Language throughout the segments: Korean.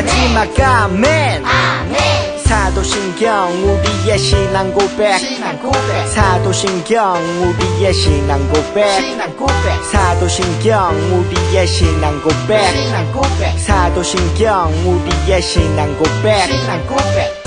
마지막 아멘. 사도신경 우리의 신앙 고백. 신앙 고백. 사도신경 우리의 신앙 고백. 신앙 고백. 사도신경 우리의 신앙 고백. 신앙 고백. 사도신경 우리의 신앙 고백. 신앙 고백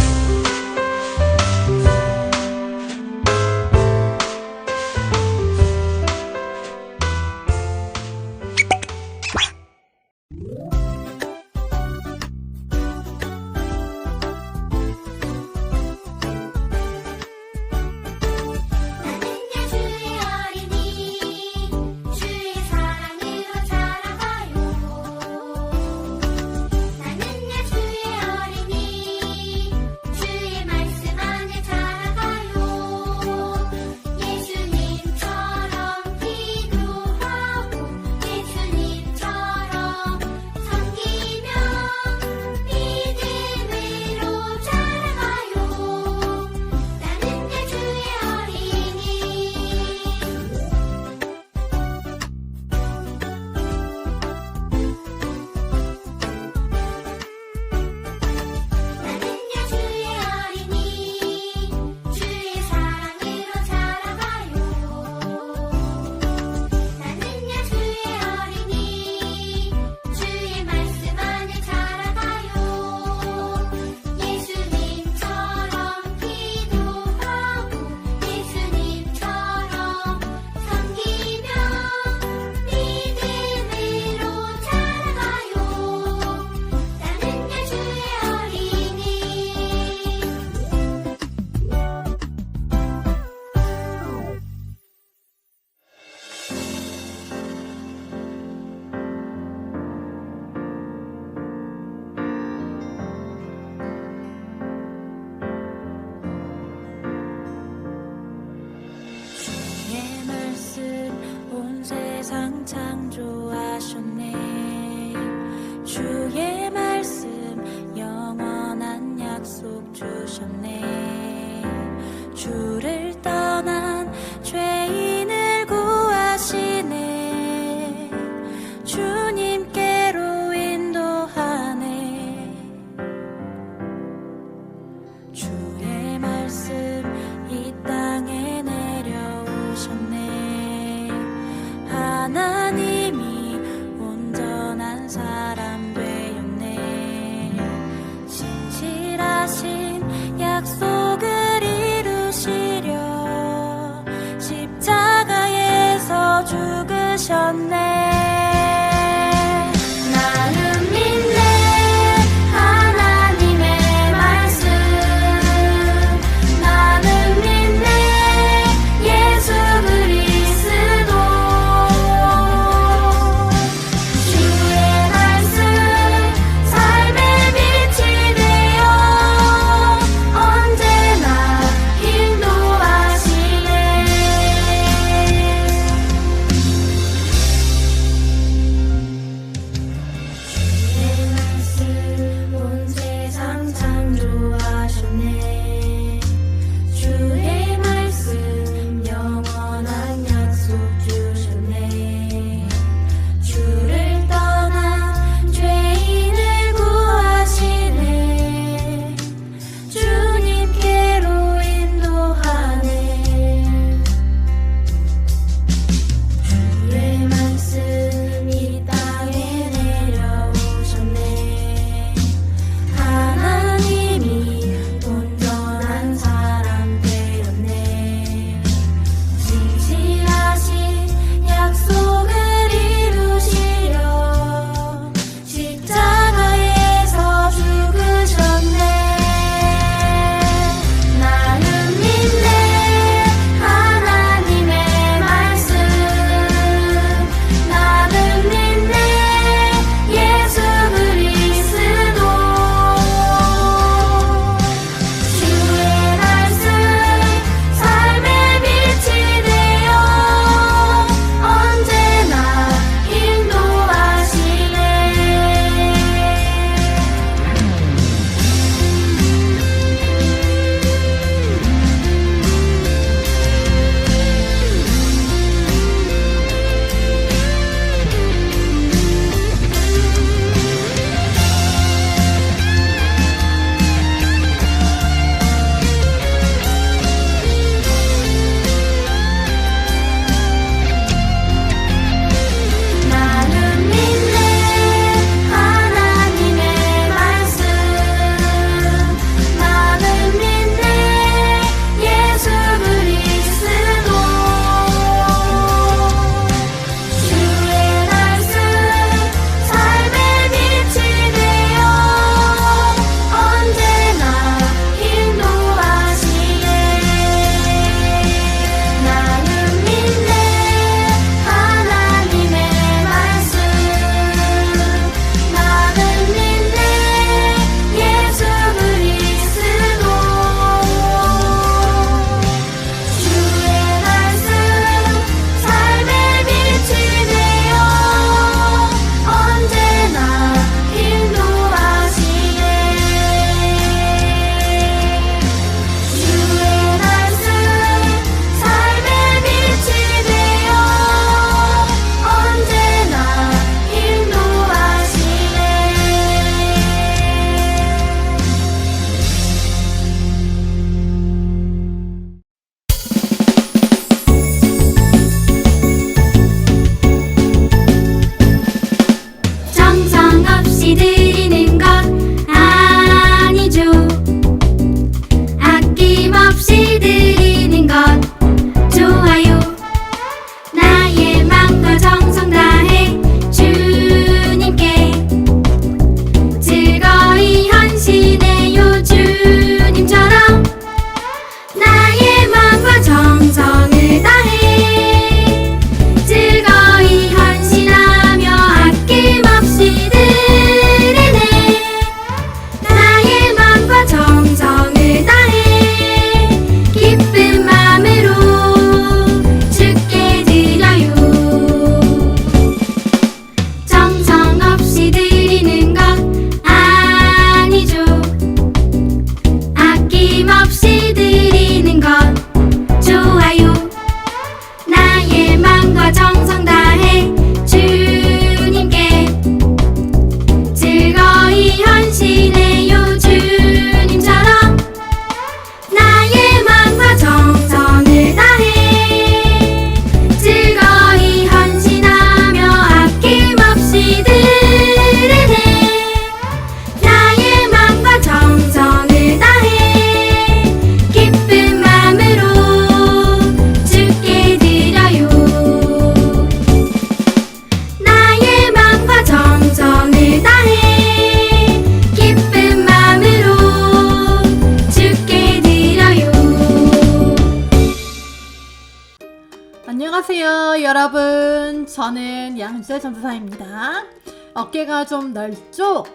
어깨가 좀 넓죠?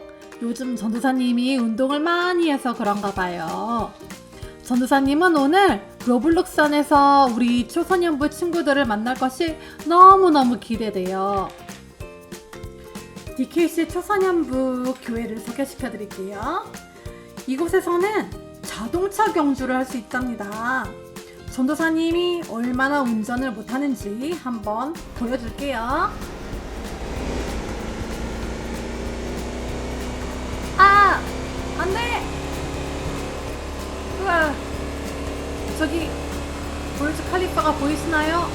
요즘 전도사님이 운동을 많이 해서 그런가 봐요. 전도사님은 오늘 로블록스 안에서 우리 초소년부 친구들을 만날 것이 너무너무 기대돼요. DKC 초소년부 교회를 소개시켜 드릴게요. 이곳에서는 자동차 경주를 할 수 있답니다. 전도사님이 얼마나 운전을 못하는지 한번 보여줄게요. 아! 안 돼! 우와! 저기, 볼즈 칼리파가 보이시나요?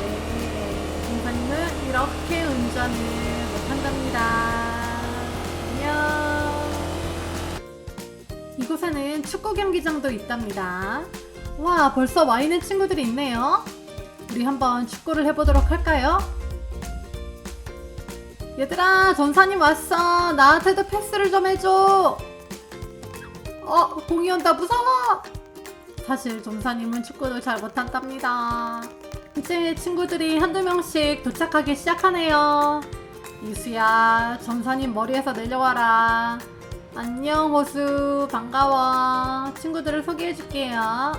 네, 전도사님은 이렇게 운전을 못한답니다. 안녕! 이곳에는 축구 경기장도 있답니다. 와, 벌써 와 있는 친구들이 있네요. 우리 한번 축구를 해보도록 할까요? 얘들아, 전사님 왔어. 나한테도 패스를 좀 해줘. 어, 공이 온다. 무서워. 사실 전사님은 축구도 잘 못한답니다. 이제 친구들이 한두 명씩 도착하기 시작하네요. 이수야, 전사님 머리에서 내려와라. 안녕 호수 반가워 친구들을 소개해 줄게요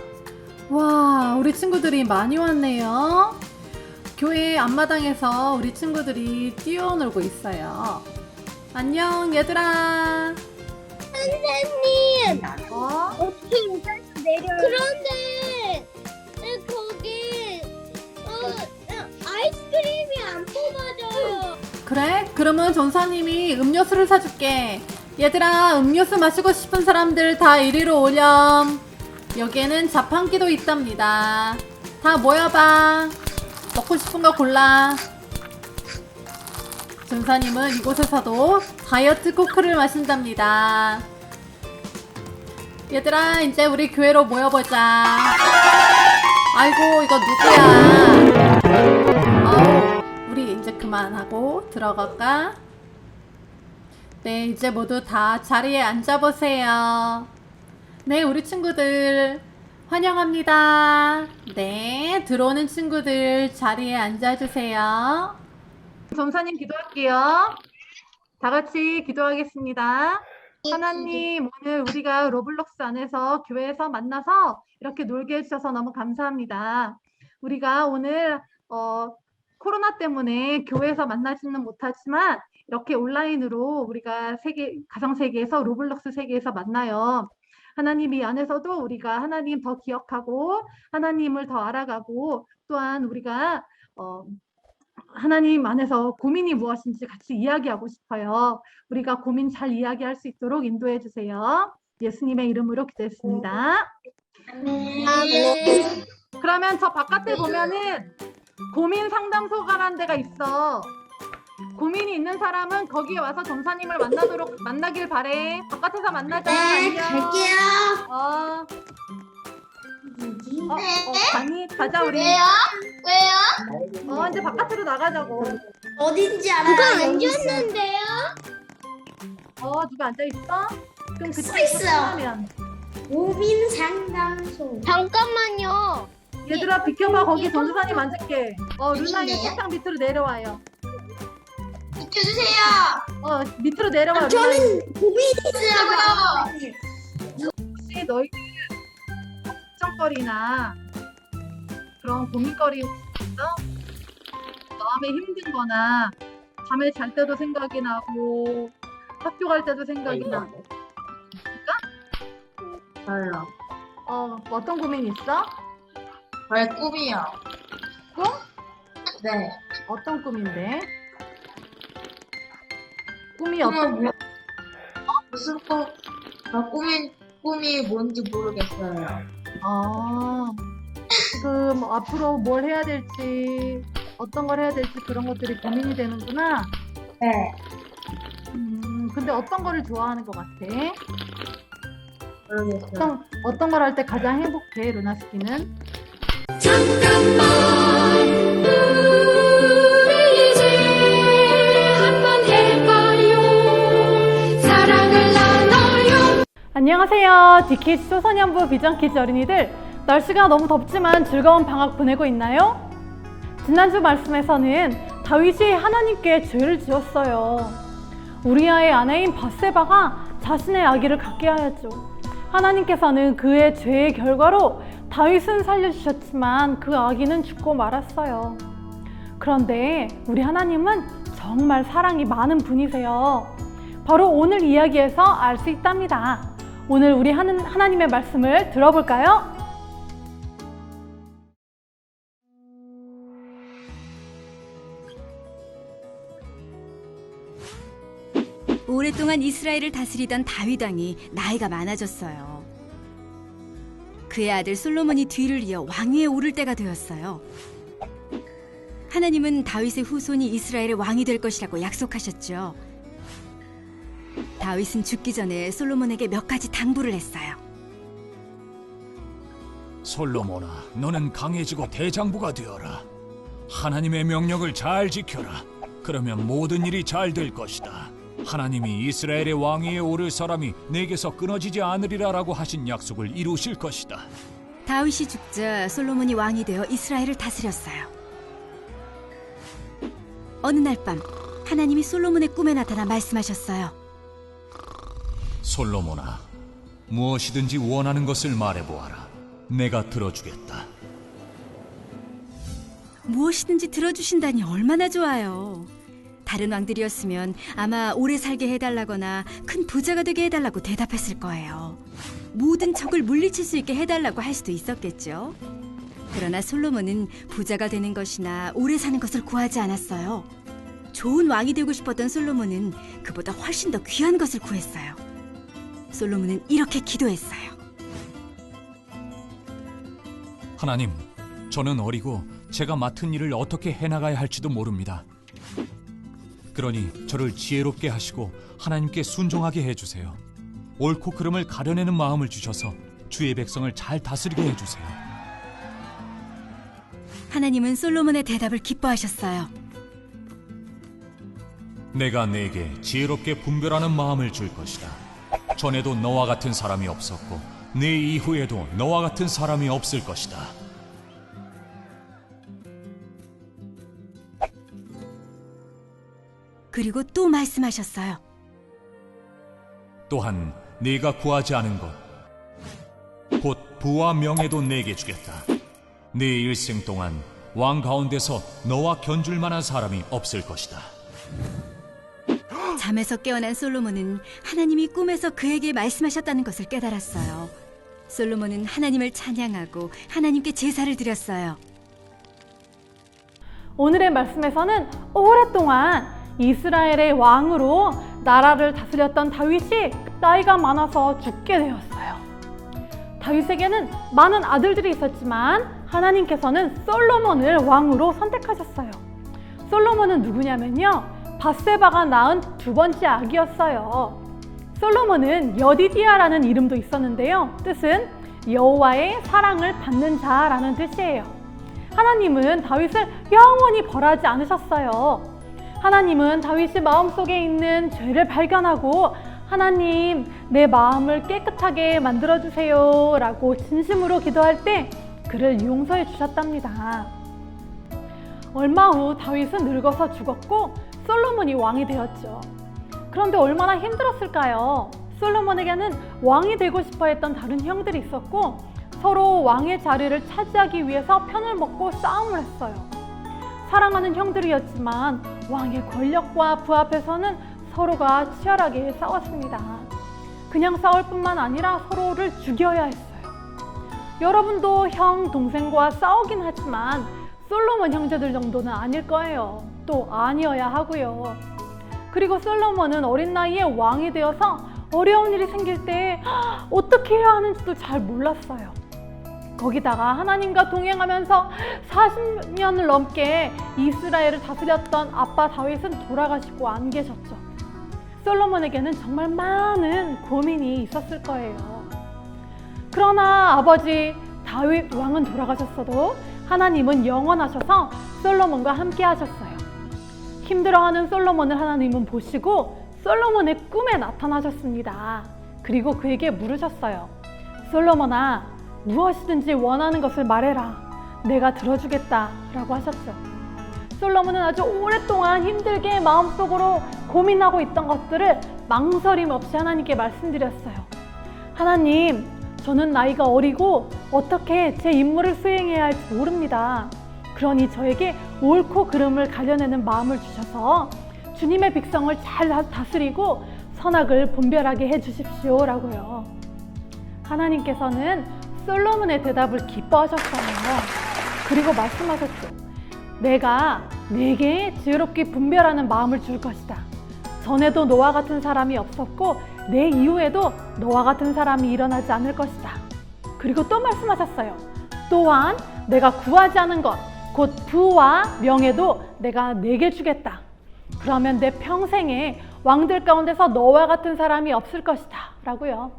와 우리 친구들이 많이 왔네요 교회 앞마당에서 우리 친구들이 뛰어놀고 있어요 안녕 얘들아 선생님! 어? 어떻게 인사에서 내려 그런데 에, 거기 어, 어, 아이스크림이 안 뽑아져요. 그래? 그러면 전사님이 음료수를 사줄게. 얘들아 음료수 마시고 싶은 사람들 다 이리로 오렴. 여기에는 자판기도 있답니다. 다 모여봐. 먹고 싶은 거 골라. 전사님은 이곳에서도 다이어트 코크를 마신답니다 얘들아 이제 우리 교회로 모여보자 아이고 이거 누구야 아우 우리 이제 그만하고 들어갈까? 네, 이제 모두 다 자리에 앉아보세요. 네, 우리 친구들 환영합니다. 네, 들어오는 친구들 자리에 앉아주세요. 점사님 기도할게요. 다 같이 기도하겠습니다. 하나님, 오늘 우리가 로블록스 안에서 교회에서 만나서 이렇게 놀게 해주셔서 너무 감사합니다. 우리가 오늘 어, 코로나 때문에 교회에서 만나지는 못하지만 이렇게 온라인으로 우리가 세계 가상 세계에서 로블록스 세계에서 만나요. 하나님 이 안에서도 우리가 하나님 더 기억하고 하나님을 더 알아가고 또한 우리가 어, 하나님 안에서 고민이 무엇인지 같이 이야기하고 싶어요. 우리가 고민 잘 이야기할 수 있도록 인도해 주세요. 예수님의 이름으로 기도했습니다. 아멘 그러면 저 바깥에 보면은 고민 상담소가라는 데가 있어. 고민이 있는 사람은 거기에 와서 전사님을 만나도록 만나길 바래. 바깥에서 만나자. 네 안녕. 갈게요 어, 어, 어, 가니 가자 우리. 왜요? 어, 이제 바깥으로 나가자고. 어딘지 알아요 누가 앉았는데요? 어, 누가 앉아 있어? 그럼 서 그쪽에 있어요. 면 고민 상담소 잠깐만요 얘들아 비켜봐 거기 전도사님 앉을게. 어, 루나 이 책상 밑으로 내려와요. 비켜주세요 어, 밑으로 내려와. 루나. 저는 고민이 있어요 혹시 너희들 걱정거리나 그런 고민거리 있어? 마음에 힘든 거나 밤에 잘 때도 생각이 나고 학교 갈 때도 생각이 나고 저요. 어 어떤 고민 있어? 저의 꿈이요. 꿈? 네. 어떤 꿈인데? 꿈이 어떤 꿈은 뭐, 무슨 꿈? 저 꿈이 꿈이 뭔지 모르겠어요. 아 지금 앞으로 뭘 해야 될지 어떤 걸 해야 될지 그런 것들이 고민이 되는구나. 네. 음 근데 어떤 거를 좋아하는 것 같아? 모르겠어요. 어떤 어떤 걸 할 때 가장 행복해 루나스키는? 안녕하세요. 디키즈 초소년부 비전키즈 어린이들. 날씨가 너무 덥지만 즐거운 방학 보내고 있나요? 지난주 말씀에서는 다윗이 하나님께 죄를 지었어요. 우리아의 아내인 바세바가 자신의 아기를 갖게 하였죠. 하나님께서는 그의 죄의 결과로 다윗은 살려주셨지만 그 아기는 죽고 말았어요. 그런데 우리 하나님은 정말 사랑이 많은 분이세요. 바로 오늘 이야기에서 알 수 있답니다. 오늘 우리 하는, 하나님의 말씀을 들어볼까요? 오랫동안 이스라엘을 다스리던 다윗 왕이 나이가 많아졌어요. 그의 아들 솔로몬이 뒤를 이어 왕위에 오를 때가 되었어요. 하나님은 다윗의 후손이 이스라엘의 왕이 될 것이라고 약속하셨죠. 다윗은 죽기 전에 솔로몬에게 몇 가지 당부를 했어요. 솔로몬아, 너는 강해지고 대장부가 되어라. 하나님의 명령을 잘 지켜라. 그러면 모든 일이 잘 될 것이다. 하나님이 이스라엘의 왕위에 오를 사람이 내게서 끊어지지 않으리라라고 하신 약속을 이루실 것이다. 다윗이 죽자 솔로몬이 왕이 되어 이스라엘을 다스렸어요. 어느 날 밤 하나님이 솔로몬의 꿈에 나타나 말씀하셨어요. 솔로몬아, 무엇이든지 원하는 것을 말해보아라. 내가 들어주겠다. 무엇이든지 들어주신다니 얼마나 좋아요. 다른 왕들이었으면 아마 오래 살게 해달라거나 큰 부자가 되게 해달라고 대답했을 거예요. 모든 적을 물리칠 수 있게 해달라고 할 수도 있었겠죠. 그러나 솔로몬은 부자가 되는 것이나 오래 사는 것을 구하지 않았어요. 좋은 왕이 되고 싶었던 솔로몬은 그보다 훨씬 더 귀한 것을 구했어요. 솔로몬은 이렇게 기도했어요. 하나님, 저는 어리고 제가 맡은 일을 어떻게 해나가야 할지도 모릅니다. 그러니 저를 지혜롭게 하시고 하나님께 순종하게 해주세요. 옳고 그름을 가려내는 마음을 주셔서 주의 백성을 잘 다스리게 해주세요. 하나님은 솔로몬의 대답을 기뻐하셨어요. 내가 내게 지혜롭게 분별하는 마음을 줄 것이다. 전에도 너와 같은 사람이 없었고 네 이후에도 너와 같은 사람이 없을 것이다. 그리고 또 말씀하셨어요. 또한 네가 구하지 않은 것, 곧 부와 명예도 내게 주겠다. 네 일생 동안 왕 가운데서 너와 견줄 만한 사람이 없을 것이다. 잠에서 깨어난 솔로몬은 하나님이 꿈에서 그에게 말씀하셨다는 것을 깨달았어요. 솔로몬은 하나님을 찬양하고 하나님께 제사를 드렸어요. 오늘의 말씀에서는 오랫동안 이스라엘의 왕으로 나라를 다스렸던 다윗이 나이가 많아서 죽게 되었어요. 다윗에게는 많은 아들들이 있었지만 하나님께서는 솔로몬을 왕으로 선택하셨어요. 솔로몬은 누구냐면요. 바세바가 낳은 두 번째 아기였어요. 솔로몬은 여디디아라는 이름도 있었는데요. 뜻은 여호와의 사랑을 받는 자라는 뜻이에요. 하나님은 다윗을 영원히 벌하지 않으셨어요. 하나님은 다윗의 마음속에 있는 죄를 발견하고 하나님 내 마음을 깨끗하게 만들어 주세요 라고 진심으로 기도할 때 그를 용서해 주셨답니다. 얼마 후 다윗은 늙어서 죽었고 솔로몬이 왕이 되었죠. 그런데 얼마나 힘들었을까요? 솔로몬에게는 왕이 되고 싶어 했던 다른 형들이 있었고 서로 왕의 자리를 차지하기 위해서 편을 먹고 싸움을 했어요. 사랑하는 형들이었지만 왕의 권력과 부합해서는 서로가 치열하게 싸웠습니다. 그냥 싸울 뿐만 아니라 서로를 죽여야 했어요. 여러분도 형, 동생과 싸우긴 하지만 솔로몬 형제들 정도는 아닐 거예요. 또 아니어야 하고요. 그리고 솔로몬은 어린 나이에 왕이 되어서 어려운 일이 생길 때 어떻게 해야 하는지도 잘 몰랐어요. 거기다가 하나님과 동행하면서 40년을 넘게 이스라엘을 다스렸던 아빠 다윗은 돌아가시고 안 계셨죠. 솔로몬에게는 정말 많은 고민이 있었을 거예요. 그러나 아버지 다윗 왕은 돌아가셨어도 하나님은 영원하셔서 솔로몬과 함께 하셨어요. 힘들어하는 솔로몬을 하나님은 보시고 솔로몬의 꿈에 나타나셨습니다. 그리고 그에게 물으셨어요. 솔로몬아, 무엇이든지 원하는 것을 말해라. 내가 들어주겠다. 라고 하셨죠. 솔로몬은 아주 오랫동안 힘들게 마음속으로 고민하고 있던 것들을 망설임 없이 하나님께 말씀드렸어요. 하나님, 저는 나이가 어리고 어떻게 제 임무를 수행해야 할지 모릅니다. 그러니 저에게 옳고 그름을 가려내는 마음을 주셔서 주님의 백성을 잘 다- 다스리고 선악을 분별하게 해 주십시오라고요. 하나님께서는 솔로몬의 대답을 기뻐하셨어요. 그리고 말씀하셨죠. 내가 내게 지혜롭게 분별하는 마음을 줄 것이다. 전에도 너와 같은 사람이 없었고 내 이후에도 너와 같은 사람이 일어나지 않을 것이다. 그리고 또 말씀하셨어요. 또한 내가 구하지 않은 것, 곧 부와 명예도 내가 내게 주겠다. 그러면 내 평생에 왕들 가운데서 너와 같은 사람이 없을 것이다. 라고요.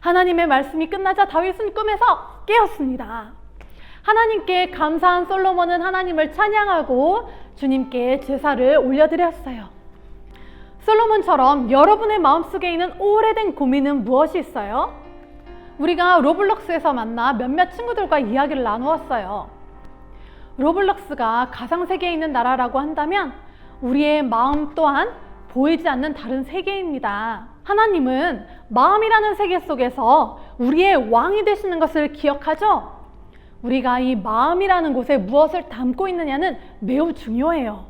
하나님의 말씀이 끝나자 다윗은 꿈에서 깨었습니다. 하나님께 감사한 솔로몬은 하나님을 찬양하고 주님께 제사를 올려드렸어요. 솔로몬처럼 여러분의 마음속에 있는 오래된 고민은 무엇이 있어요? 우리가 로블록스에서 만나 몇몇 친구들과 이야기를 나누었어요. 로블록스가 가상세계에 있는 나라라고 한다면 우리의 마음 또한 보이지 않는 다른 세계입니다. 하나님은 마음이라는 세계 속에서 우리의 왕이 되시는 것을 기억하죠? 우리가 이 마음이라는 곳에 무엇을 담고 있느냐는 매우 중요해요.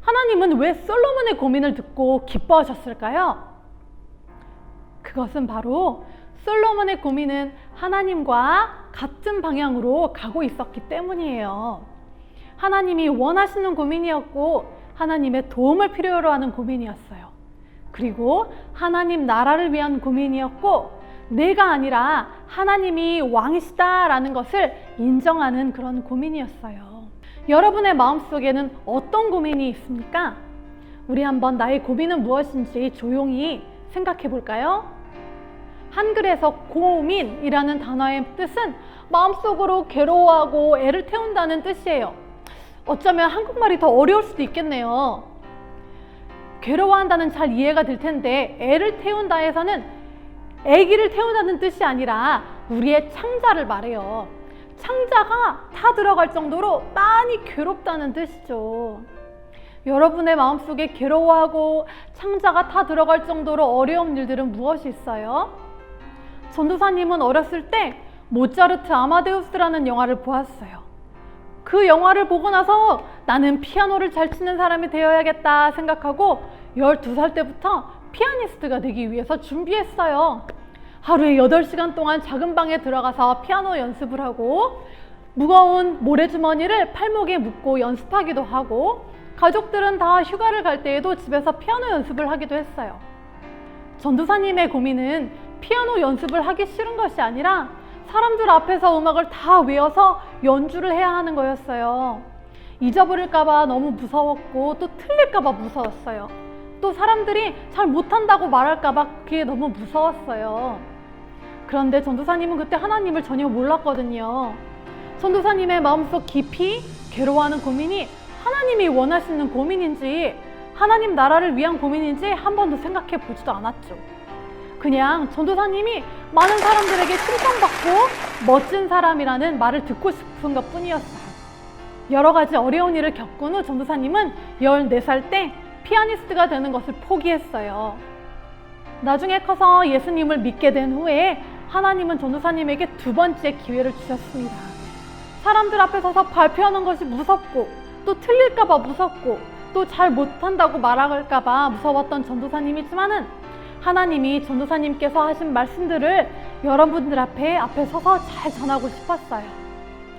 하나님은 왜 솔로몬의 고민을 듣고 기뻐하셨을까요? 그것은 바로 솔로몬의 고민은 하나님과 같은 방향으로 가고 있었기 때문이에요. 하나님이 원하시는 고민이었고 하나님의 도움을 필요로 하는 고민이었어요. 그리고 하나님 나라를 위한 고민이었고 내가 아니라 하나님이 왕이시다라는 것을 인정하는 그런 고민이었어요. 여러분의 마음속에는 어떤 고민이 있습니까? 우리 한번 나의 고민은 무엇인지 조용히 생각해 볼까요? 한글에서 고민이라는 단어의 뜻은 마음속으로 괴로워하고 애를 태운다는 뜻이에요. 어쩌면 한국말이 더 어려울 수도 있겠네요. 괴로워한다는 잘 이해가 될 텐데 애를 태운다에서는 아기를 태운다는 뜻이 아니라 우리의 창자를 말해요. 창자가 타 들어갈 정도로 많이 괴롭다는 뜻이죠. 여러분의 마음속에 괴로워하고 창자가 타 들어갈 정도로 어려운 일들은 무엇이 있어요? 전도사님은 어렸을 때 모차르트 아마데우스라는 영화를 보았어요. 그 영화를 보고 나서 나는 피아노를 잘 치는 사람이 되어야겠다 생각하고 12살 때부터 피아니스트가 되기 위해서 준비했어요. 하루에 8시간 동안 작은 방에 들어가서 피아노 연습을 하고 무거운 모래주머니를 팔목에 묶고 연습하기도 하고 가족들은 다 휴가를 갈 때에도 집에서 피아노 연습을 하기도 했어요. 전도사님의 고민은 피아노 연습을 하기 싫은 것이 아니라 사람들 앞에서 음악을 다 외워서 연주를 해야 하는 거였어요. 잊어버릴까봐 너무 무서웠고 또 틀릴까봐 무서웠어요. 또 사람들이 잘 못한다고 말할까봐 그게 너무 무서웠어요. 그런데 전도사님은 그때 하나님을 전혀 몰랐거든요. 전도사님의 마음속 깊이 괴로워하는 고민이 하나님이 원하시는 고민인지 하나님 나라를 위한 고민인지 한 번도 생각해 보지도 않았죠. 그냥 전도사님이 많은 사람들에게 칭찬받고 멋진 사람이라는 말을 듣고 싶은 것 뿐이었어요. 여러 가지 어려운 일을 겪은 후 전도사님은 14살 때 피아니스트가 되는 것을 포기했어요. 나중에 커서 예수님을 믿게 된 후에 하나님은 전도사님에게 두 번째 기회를 주셨습니다. 사람들 앞에 서서 발표하는 것이 무섭고 또 틀릴까봐 무섭고 또 잘 못한다고 말할까봐 무서웠던 전도사님이지만은 하나님이 전도사님께서 하신 말씀들을 여러분들 앞에 앞에 서서 잘 전하고 싶었어요.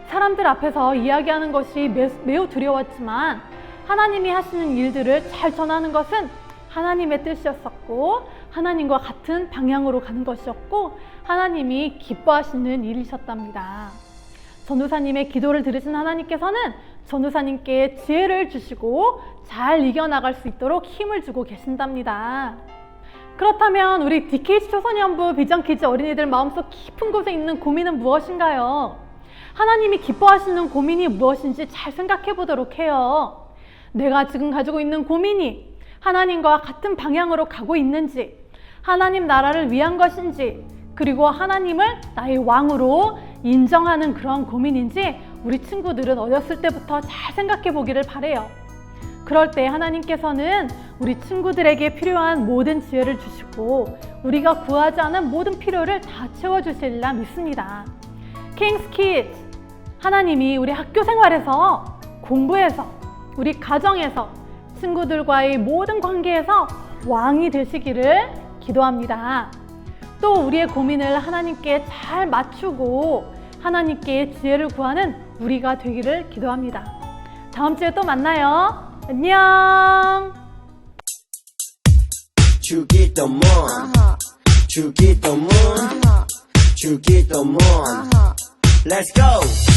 사람들 앞에서 이야기하는 것이 매- 매우 두려웠지만 하나님이 하시는 일들을 잘 전하는 것은 하나님의 뜻이었었고 하나님과 같은 방향으로 가는 것이었고 하나님이 기뻐하시는 일이셨답니다. 전도사님의 기도를 들으신 하나님께서는 전도사님께 지혜를 주시고 잘 이겨나갈 수 있도록 힘을 주고 계신답니다. 그렇다면 우리 DKC 초소년부 비전키즈 어린이들 마음속 깊은 곳에 있는 고민은 무엇인가요? 하나님이 기뻐하시는 고민이 무엇인지 잘 생각해 보도록 해요. 내가 지금 가지고 있는 고민이 하나님과 같은 방향으로 가고 있는지, 하나님 나라를 위한 것인지, 그리고 하나님을 나의 왕으로 인정하는 그런 고민인지 우리 친구들은 어렸을 때부터 잘 생각해 보기를 바래요. 그럴 때 하나님께서는 우리 친구들에게 필요한 모든 지혜를 주시고 우리가 구하지 않은 모든 필요를 다 채워주시리라 믿습니다. 킹스 키즈 하나님이 우리 학교 생활에서 공부에서 우리 가정에서 친구들과의 모든 관계에서 왕이 되시기를 기도합니다. 또 우리의 고민을 하나님께 잘 맞추고 하나님께 지혜를 구하는 우리가 되기를 기도합니다. 다음 주에 또 만나요. 안녕. 주기도문 주기도문 주기도문 Let's go